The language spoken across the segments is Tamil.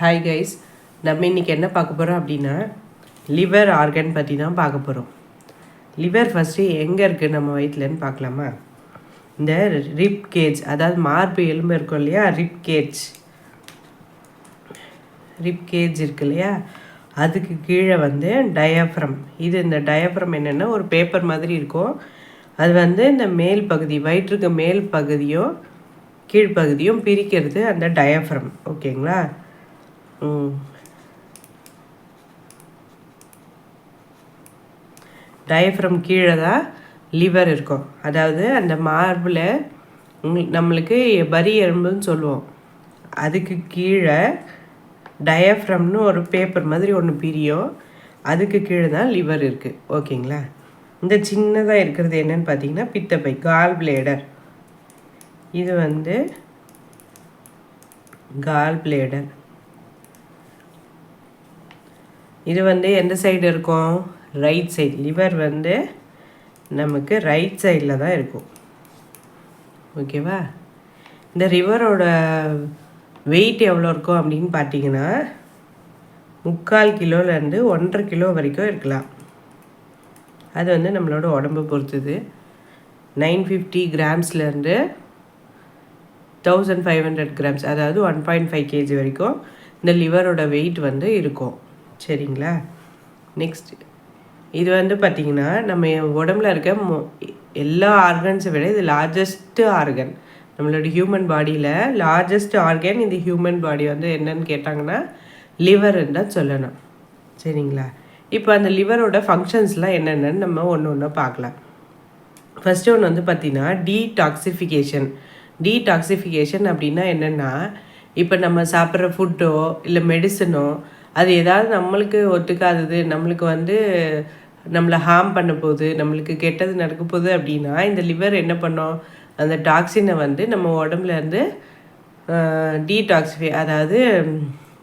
ஹாய் கைஸ் நம்ம இன்றைக்கி என்ன பார்க்க போகிறோம் அப்படின்னா லிவர் ஆர்கன் பற்றி தான் பார்க்க போகிறோம் லிவர் ஃபஸ்ட்டு எங்கே இருக்குது நம்ம வயிற்றுலன்னு பார்க்கலாமா? இந்த ரிப் கேஜ் அதாவது மார்பு எலும்பு இருக்கும் இல்லையா? ரிப் கேஜ் ரிப் கேஜ் இருக்கு இல்லையா? அதுக்கு கீழே வந்து டயஃப்ரம் இது இந்த டயஃப்ரம் என்னென்னா ஒரு பேப்பர் மாதிரி இருக்கும். அது வந்து இந்த மேல் பகுதி வயிற்றுக்கு மேல் பகுதியும் கீழ்ப்பகுதியும் பிரிக்கிறது அந்த டயஃப்ரம் ஓகேங்களா டயஃப்ரம் கீழே தான் லிவர் இருக்கும். அதாவது அந்த மார்பில் நம்மளுக்கு பரி எறும்புன்னு சொல்லுவோம். அதுக்கு கீழே டயஃப்ரம்னு ஒரு பேப்பர் மாதிரி ஒன்று பிரியும். அதுக்கு கீழே தான் லிவர் இருக்குது ஓகேங்களா? இந்த சின்னதாக இருக்கிறது என்னன்னு பார்த்தீங்கன்னா பித்தப்பை கால் பிளேடர் இது வந்து கால் பிளேடர் இது வந்து எந்த சைடு இருக்கும்? ரைட் சைடு லிவர் வந்து நமக்கு ரைட் சைடில் தான் இருக்கும். ஓகேவா இந்த ரிவரோட வெயிட் எவ்வளோ இருக்கும் அப்படின்னு பார்த்தீங்கன்னா முக்கால் கிலோலேருந்து ஒன்றரை கிலோ வரைக்கும் இருக்கலாம். அது வந்து நம்மளோட உடம்பை பொறுத்தது. நைன் ஃபிஃப்டி கிராம்ஸ்லேருந்து தௌசண்ட் ஃபைவ் ஹண்ட்ரட் கிராம்ஸ் அதாவது ஒன் பாயிண்ட் ஃபைவ் கேஜி வரைக்கும் இந்த லிவரோட வெயிட் வந்து இருக்கும். சரிங்களா? நெக்ஸ்ட் இது வந்து பார்த்திங்கன்னா நம்ம உடம்புல இருக்க மொ எல்லா ஆர்கன்ஸை விட இது லார்ஜஸ்ட்டு ஆர்கன் நம்மளோட ஹியூமன் பாடியில் லார்ஜஸ்ட் ஆர்கன் இந்த ஹியூமன் பாடி வந்து என்னன்னு கேட்டாங்கன்னா லிவர்ன்னு தான் சொல்லணும். சரிங்களா? இப்போ அந்த லிவரோட ஃபங்க்ஷன்ஸ்லாம் என்னென்னு நம்ம ஒன்று ஒன்று பார்க்கலாம். ஃபஸ்ட்டு ஒன்று வந்து பார்த்திங்கன்னா டீடாக்சிஃபிகேஷன் டீடாக்சிஃபிகேஷன் அப்படின்னா என்னென்னா இப்போ நம்ம சாப்பிட்ற ஃபுட்டோ இல்லை மெடிசனோ அது ஏதாவது நம்மளுக்கு ஒத்துக்காதது நம்மளுக்கு வந்து நம்மளை ஹார்ம் பண்ண போகுது நம்மளுக்கு கெட்டது நடக்க போகுது அப்படின்னா இந்த லிவர் என்ன பண்ணோம்? அந்த டாக்ஸினை வந்து நம்ம உடம்புலேருந்து டீடாக்ஸிஃபை அதாவது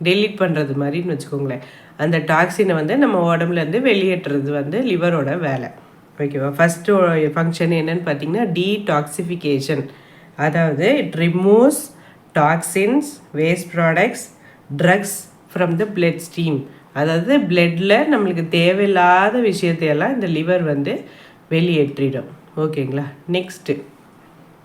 டெலீட் பண்ணுறது மாதிரின்னு வச்சுக்கோங்களேன். அந்த டாக்ஸினை வந்து நம்ம உடம்புலேருந்து வெளியேற்றுறது வந்து லிவரோட வேலை. ஓகேவா ஃபஸ்ட்டு ஃபங்க்ஷன் என்னன்னு பார்த்தீங்கன்னா டீடாக்சிஃபிகேஷன் அதாவது it removes toxins waste products drugs from the blood stream அதாவது பிளட்டில் நம்மளுக்கு தேவையில்லாத விஷயத்தையெல்லாம் இந்த லிவர் வந்து வெளியேற்றிடும். ஓகேங்களா? நெக்ஸ்ட்டு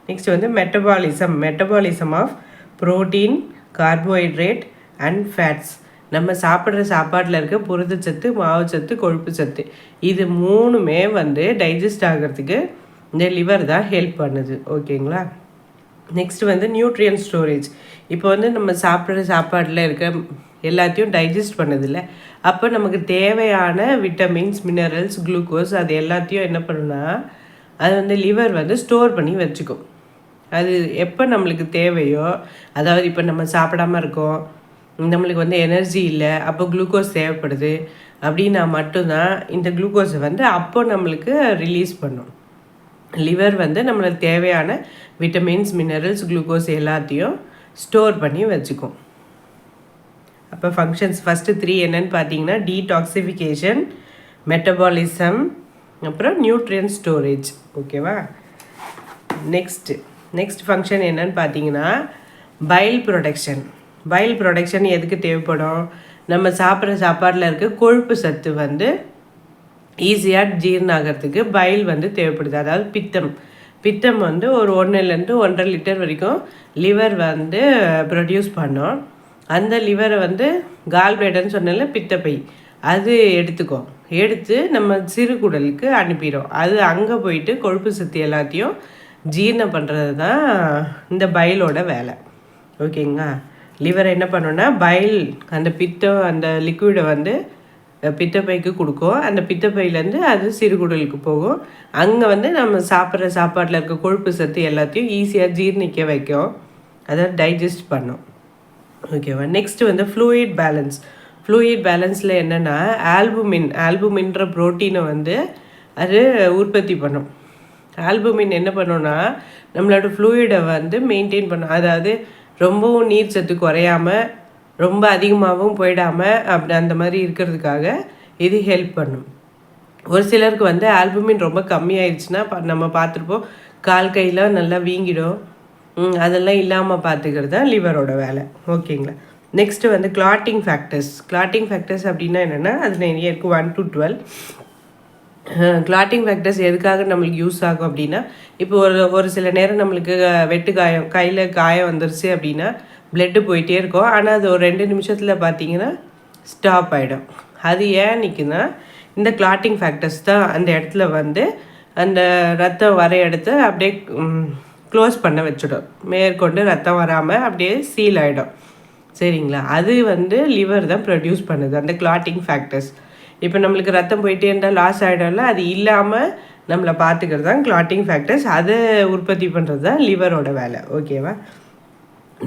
நெக்ஸ்ட் வந்து metabolism metabolism of protein carbohydrate and fats நம்ம சாப்பிட்ற சாப்பாட்டில் இருக்க புரதச்சத்து மாவுச்சத்து கொழுப்பு சத்து. இது மூணுமே வந்து டைஜஸ்ட் ஆகிறதுக்கு இந்த லிவர் தான் ஹெல்ப் பண்ணுது. ஓகேங்களா? நெக்ஸ்ட் வந்து நியூட்ரியன் ஸ்டோரேஜ் இப்போ வந்து நம்ம சாப்பிட்ற சாப்பாட்டில் இருக்க எல்லாத்தையும் டைஜஸ்ட் பண்ணதில்ல. அப்போ நமக்கு தேவையான விட்டமின்ஸ் மினரல்ஸ் குளுக்கோஸ் அது எல்லாத்தையும் என்ன பண்ணுன்னா அது வந்து லிவர் வந்து ஸ்டோர் பண்ணி வச்சுக்கும். அது எப்போ நம்மளுக்கு தேவையோ அதாவது இப்போ நம்ம சாப்பிடாம இருக்கோம் நம்மளுக்கு வந்து எனர்ஜி இல்லை அப்போ குளுக்கோஸ் தேவைப்படுது அப்படின்னா மட்டும்தான் இந்த குளுக்கோஸை வந்து அப்போ நம்மளுக்கு ரிலீஸ் பண்ணும். லிவர் வந்து நம்மளுக்கு தேவையான விட்டமின்ஸ் மினரல்ஸ் குளுக்கோஸ் எல்லாத்தையும் ஸ்டோர் பண்ணி வச்சுக்கும். அப்போ ஃபங்க்ஷன்ஸ் ஃபஸ்ட்டு த்ரீ என்னன்னு பார்த்தீங்கன்னா டீடாக்சிஃபிகேஷன் மெட்டபாலிசம் அப்புறம் நியூட்ரியன் ஸ்டோரேஜ் ஓகேவா நெக்ஸ்ட்டு நெக்ஸ்ட் ஃபங்க்ஷன் என்னன்னு பார்த்தீங்கன்னா பைல் ப்ரொடக்ஷன் பைல் ப்ரொடக்ஷன் எதுக்கு தேவைப்படும்? நம்ம சாப்பிட்ற சாப்பாட்டில் இருக்க கொழுப்பு சத்து வந்து ஈஸியாக ஜீரணம் ஆகிறதுக்கு பைல் வந்து தேவைப்படுது. அதாவது பித்தம். பித்தம் வந்து ஒரு ஒன்றுலேருந்து ஒன்றரை லிட்டர் வரைக்கும் லிவர் வந்து ப்ரொடியூஸ் பண்ணோம். அந்த லிவரை வந்து கால் பிளேடர்னு சொன்னால பித்தப்பை அது எடுத்துக்கும் எடுத்து நம்ம சிறுகுடலுக்கு அனுப்பிடும் அது அங்கே போயிட்டு கொழுப்பு சத்து எல்லாத்தையும் ஜீரணம் பண்ணுறது தான் இந்த பயலோட வேலை. ஓகேங்களா? லிவர் என்ன பண்ணுன்னா பயல் அந்த பித்தம் அந்த லிக்விடை வந்து பித்தப்பைக்கு கொடுக்கும். அந்த பித்தப்பையிலேருந்து அது சிறுகுடலுக்கு போகும். அங்கே வந்து நம்ம சாப்பிட்ற சாப்பாட்டில் இருக்க கொழுப்பு சத்து எல்லாத்தையும் ஈஸியாக ஜீர்ணிக்க வைக்கும். அதை டைஜஸ்ட் பண்ணும். ஓகேவா. நெக்ஸ்ட்டு வந்து ஃப்ளூயிட் பேலன்ஸ் ஃப்ளூயிட் பேலன்ஸில் என்னென்னா ஆல்புமின் ஆல்புமின்ற ப்ரோட்டீனை வந்து அது உற்பத்தி பண்ணும். ஆல்புமின் என்ன பண்ணுன்னா நம்மளோட ஃப்ளூயிடை வந்து மெயின்டைன் பண்ணும். அதாவது ரொம்பவும் நீர் சத்து குறையாமல் ரொம்ப அதிகமாகவும் போயிடாமல் அப்படி அந்த மாதிரி இருக்கிறதுக்காக இது ஹெல்ப் பண்ணும். ஒரு சிலருக்கு வந்து ஆல்புமின் ரொம்ப கம்மியாயிடுச்சுன்னா நம்ம பார்த்துருப்போம் கால் கையில் நல்லா வீங்கிடும். அதெல்லாம் இல்லாமல் பார்த்துக்கிறது தான் லிவரோட வேலை. ஓகேங்களா நெக்ஸ்ட்டு வந்து கிளாட்டிங் ஃபேக்டர்ஸ் கிளாட்டிங் ஃபேக்டர்ஸ் அப்படின்னா என்னென்னா அது நிறைய இருக்குது one to twelve clotting factors எதுக்காக நம்மளுக்கு யூஸ் ஆகும் அப்படின்னா இப்போ ஒரு ஒரு சில நேரம் நம்மளுக்கு வெட்டு காயம் கையில் காயம் வந்துருச்சு அப்படின்னா பிளட்டு போயிட்டே இருக்கும். ஆனால் அது ஒரு ரெண்டு நிமிஷத்தில் பார்த்தீங்கன்னா ஸ்டாப் ஆகிடும் அது ஏன் நிற்குன்னா இந்த கிளாட்டிங் ஃபேக்டர்ஸ் தான் அந்த இடத்துல வந்து அந்த ரத்தம் வர இடத்த அப்படியே க்ளோஸ் பண்ண வச்சிடும். மேற்கொண்டு ரத்தம் வராமல் அப்படியே சீல் ஆகிடும் சரிங்களா? அது வந்து லிவர் தான் ப்ரொடியூஸ் பண்ணுது. அந்த கிளாட்டிங் ஃபேக்டர்ஸ் இப்போ நம்மளுக்கு ரத்தம் போயிட்டே இருந்தால் லாஸ் ஆகிடும்ல அது இல்லாமல் நம்மளை பார்த்துக்கிறது தான் கிளாட்டிங் ஃபேக்டர்ஸ் அதை உற்பத்தி பண்ணுறது தான் லிவரோட வேலை. ஓகேவா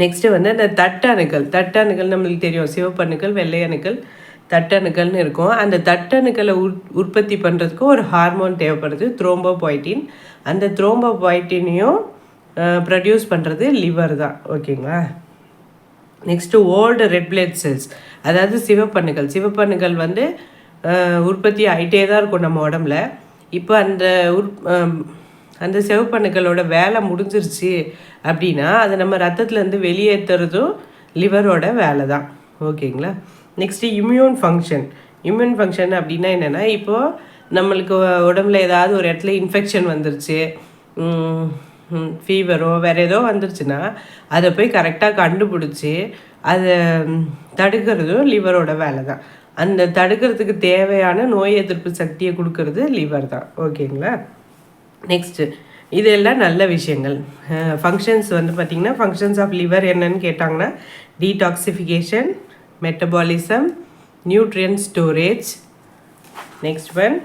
நெக்ஸ்ட்டு வந்து அந்த தட்டணுக்கள். தட்டணுக்கள் நம்மளுக்கு தெரியும். சிவப்பணுக்கள் வெள்ளையணுக்கள் தட்டணுக்கள்னு இருக்கும். அந்த தட்டணுக்களை உற் உற்பத்தி பண்ணுறதுக்கு ஒரு ஹார்மோன் தேவைப்படுது த்ரோம்போபாய்டின் அந்த த்ரோம்போபாய்டினையும் ப்ரொடியூஸ் பண்ணுறது லிவர் தான். ஓகேங்களா next old red blood cells அதாவது சிவப்பணுக்கள் சிவப்பணுக்கள் வந்து உற்பத்தி ஆகிட்டே தான் இருக்கும் நம்ம உடம்புல. இப்போ அந்த உற் அந்த சிவப்பணுக்களோட வேலை முடிஞ்சிருச்சு அப்படின்னா அதை நம்ம ரத்தத்துலேருந்து வெளியேற்றுறதும் லிவரோட வேலை தான். ஓகேங்களா next immune function immune function அப்படின்னா என்னென்னா இப்போது நம்மளுக்கு உடம்புல ஏதாவது ஒரு இடத்துல இன்ஃபெக்ஷன் வந்துருச்சு. ஃபீவரோ வேறு ஏதோ வந்துருச்சுன்னா அதை போய் கரெக்டாக கண்டுபிடிச்சி அதை தடுக்கிறதும் லிவரோட வேலை தான் அந்த தடுக்கிறதுக்கு தேவையான நோய் எதிர்ப்பு சக்தியை கொடுக்கறது லிவர் தான். ஓகேங்களா? நெக்ஸ்ட்டு இதெல்லாம் நல்ல விஷயங்கள். ஃபங்க்ஷன்ஸ் வந்து பார்த்திங்கன்னா ஃபங்க்ஷன்ஸ் ஆஃப் லிவர் என்னன்னு கேட்டாங்கன்னா detoxification metabolism nutrient storage next one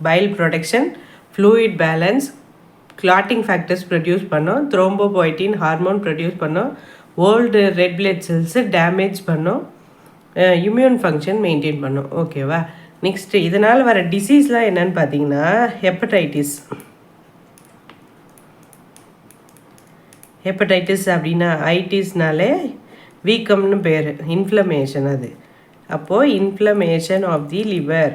bile production fluid balance clotting factors produce பண்ணோம் த்ரோம்போபோய்டின் ஹார்மோன் ப்ரொடியூஸ் பண்ணோம் old red blood cells damage பண்ணோம் இம்யூன் ஃபங்க்ஷன் மெயின்டைன் பண்ணும் ஓகேவா நெக்ஸ்ட்டு இதனால் வர டிசீஸ்லாம் என்னன்னு பார்த்தீங்கன்னா ஹெப்படைட்டிஸ் ஹெப்படைட்டிஸ் அப்படின்னா ஐட்டிஸ்னாலே வீக்கம்னு பேர். இன்ஃப்ளமேஷன் அது. அப்போது இன்ஃப்ளமேஷன் ஆஃப் தி லிவர்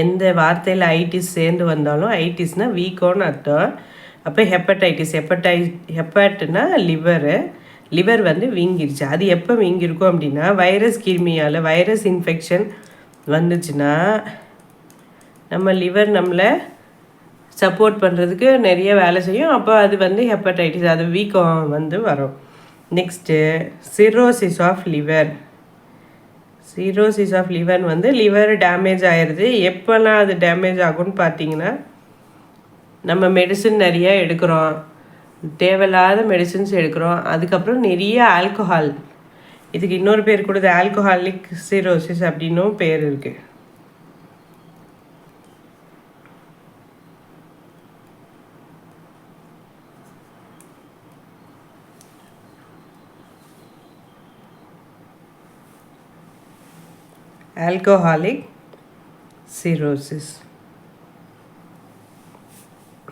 எந்த வார்த்தையில் ஐட்டிஸ் சேர்ந்து வந்தாலும் ஐட்டிஸ்னால் வீக்கோன்னு அர்த்தம். அப்போ ஹெப்படைட்டிஸ் ஹெப்படை ஹெப்பட்னா லிவரு. லிவர் வந்து வீங்கிருச்சு. அது எப்போ வீங்கிருக்கும் அப்படின்னா வைரஸ் கிருமியால் வைரஸ் இன்ஃபெக்ஷன் வந்துச்சுன்னா நம்ம லிவர் நம்மளை சப்போர்ட் பண்ணுறதுக்கு நிறைய வேலை செய்யும். அப்போ அது வந்து ஹெப்படைட்டிஸ் அது வீக்கம் வந்து வரும். Next cirrhosis of liver. Cirrhosis of liver வந்து லிவர் டேமேஜ் ஆயிடுது எப்போல்லாம் அது டேமேஜ் ஆகும்னு பார்த்தீங்கன்னா நம்ம மெடிசின் நிறைய எடுக்கிறோம். தேவையில்லாத மெடிசின்ஸ் எடுக்கிறோம். அதுக்கப்புறம் நிறைய ஆல்கஹால் இதுக்கு இன்னொரு பேர் கொடுத்து ஆல்கஹாலிக் சிரோசிஸ் அப்படின்னும் பேர் இருக்குது ஆல்கோஹாலிக் சிரோசிஸ்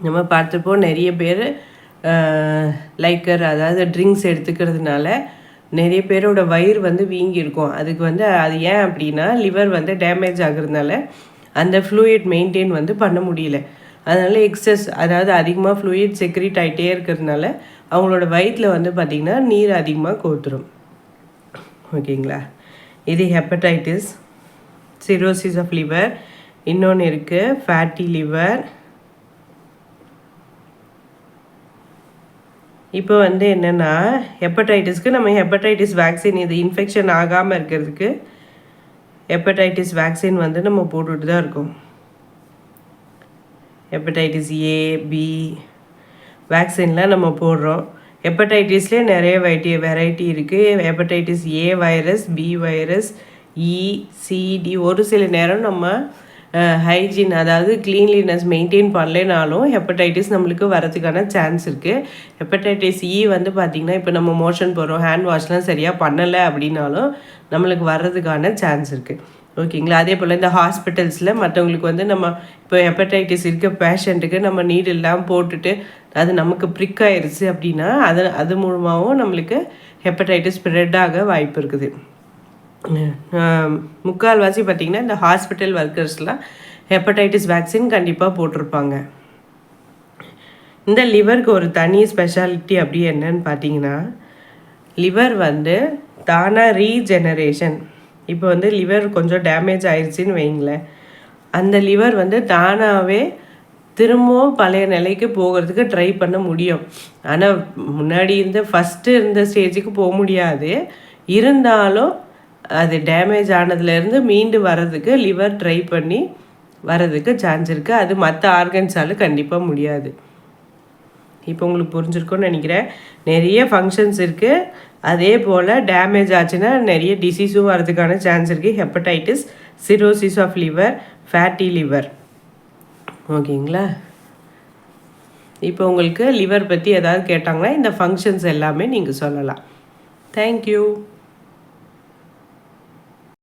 நம்ம பார்த்துப்போம் நிறைய பேர் லைக்கர் அதாவது ட்ரிங்க்ஸ் எடுத்துக்கிறதுனால நிறைய பேரோட வயிறு வந்து வீங்கியிருக்கும். அதுக்கு வந்து அது ஏன் அப்படின்னா லிவர் வந்து டேமேஜ் ஆகுறதுனால அந்த ஃப்ளூயிட் மெயின்டைன் வந்து பண்ண முடியல. அதனால் எக்ஸஸ் அதாவது அதிகமாக ஃப்ளூயிட் செக்ரீட் ஆகிட்டே இருக்கிறதுனால அவங்களோட வயிற்றில் வந்து பார்த்திங்கன்னா நீர் அதிகமாக கோத்துரும். ஓகேங்களா? இது ஹெப்படைட்டிஸ் சிரோசிஸ் ஆஃப் லிவர் இன்னொன்று இருக்குது ஃபேட்டி லிவர் இப்போ வந்து என்னென்னா ஹெப்படைட்டிஸ்க்கு நம்ம ஹெப்படைட்டிஸ் வேக்சின் இது இன்ஃபெக்ஷன் ஆகாமல் இருக்கிறதுக்கு ஹெப்படைட்டிஸ் வேக்சின் வந்து நம்ம போட்டுட்டு தான் இருக்கோம். ஹெப்படைட்டிஸ் ஏ பி வேக்சின்லாம் நம்ம போடுறோம். ஹெப்படைட்டிஸ்லேயே நிறைய வெரைட்டி வெரைட்டி இருக்குது hepatitis A virus B virus E, E C D சில நேரம் நம்ம ஹைஜீன் அதாவது க்ளீன்லினஸ் மெயின்டைன் பண்ணலைனாலும் ஹெப்படைட்டிஸ் நம்மளுக்கு வரதுக்கான சான்ஸ் இருக்குது ஹெப்படைட்டிஸ் இ e வந்து பார்த்திங்கன்னா இப்போ நம்ம மோஷன் போகிறோம் ஹேண்ட் வாஷ்லாம் சரியாக பண்ணலை அப்படின்னாலும் நம்மளுக்கு வர்றதுக்கான சான்ஸ் இருக்குது ஓகேங்களா? அதே போல் இந்த ஹாஸ்பிட்டல்ஸில் மற்றவங்களுக்கு வந்து நம்ம இப்போ ஹெப்படைட்டிஸ் இருக்க பேஷண்ட்டுக்கு நம்ம நீடெல்லாம் போட்டுட்டு அது நமக்கு ப்ரிக் ஆயிடுச்சு அப்படின்னா அது அது மூலமாகவும் நம்மளுக்கு ஹெப்படைட்டிஸ் ஸ்ப்ரெட் ஆக வாய்ப்பு இருக்குது. முக்கால்வாசி பார்த்திங்கன்னா இந்த ஹாஸ்பிட்டல் ஒர்க்கர்ஸ்லாம் ஹெப்படைட்டிஸ் வேக்சின் கண்டிப்பாக போட்டிருப்பாங்க. இந்த லிவருக்கு ஒரு தனி ஸ்பெஷாலிட்டி அப்படி என்னன்னு பார்த்தீங்கன்னா லிவர் வந்து தானாக ரீஜெனரேஷன் இப்போ வந்து லிவர் கொஞ்சம் டேமேஜ் ஆயிடுச்சின்னு வைங்களேன். அந்த லிவர் வந்து தானாகவே திரும்பவும் பழைய நிலைக்கு போகிறதுக்கு ட்ரை பண்ண முடியும். ஆனால் முன்னாடி இருந்த ஃபஸ்ட்டு இருந்த ஸ்டேஜுக்கு போக முடியாது. இருந்தாலும் அது டேமேஜ் ஆனதுலேருந்து மீண்டு வர்றதுக்கு லிவர் ட்ரை பண்ணி வர்றதுக்கு சான்ஸ் இருக்குது அது மற்ற ஆர்கன்ஸால் கண்டிப்பாக முடியாது. இப்போ உங்களுக்கு புரிஞ்சிருக்கும்னு நினைக்கிறேன். நிறைய ஃபங்க்ஷன்ஸ் இருக்குது அதே போல் டேமேஜ் ஆச்சுன்னா நிறைய டிசீஸும் வரதுக்கான சான்ஸ் இருக்குது hepatitis cirrhosis of liver fatty liver ஓகேங்களா? இப்போ உங்களுக்கு லிவர் பற்றி ஏதாவது கேட்டாங்கன்னா இந்த ஃபங்க்ஷன்ஸ் எல்லாமே நீங்கள் சொல்லலாம். தேங்க்யூ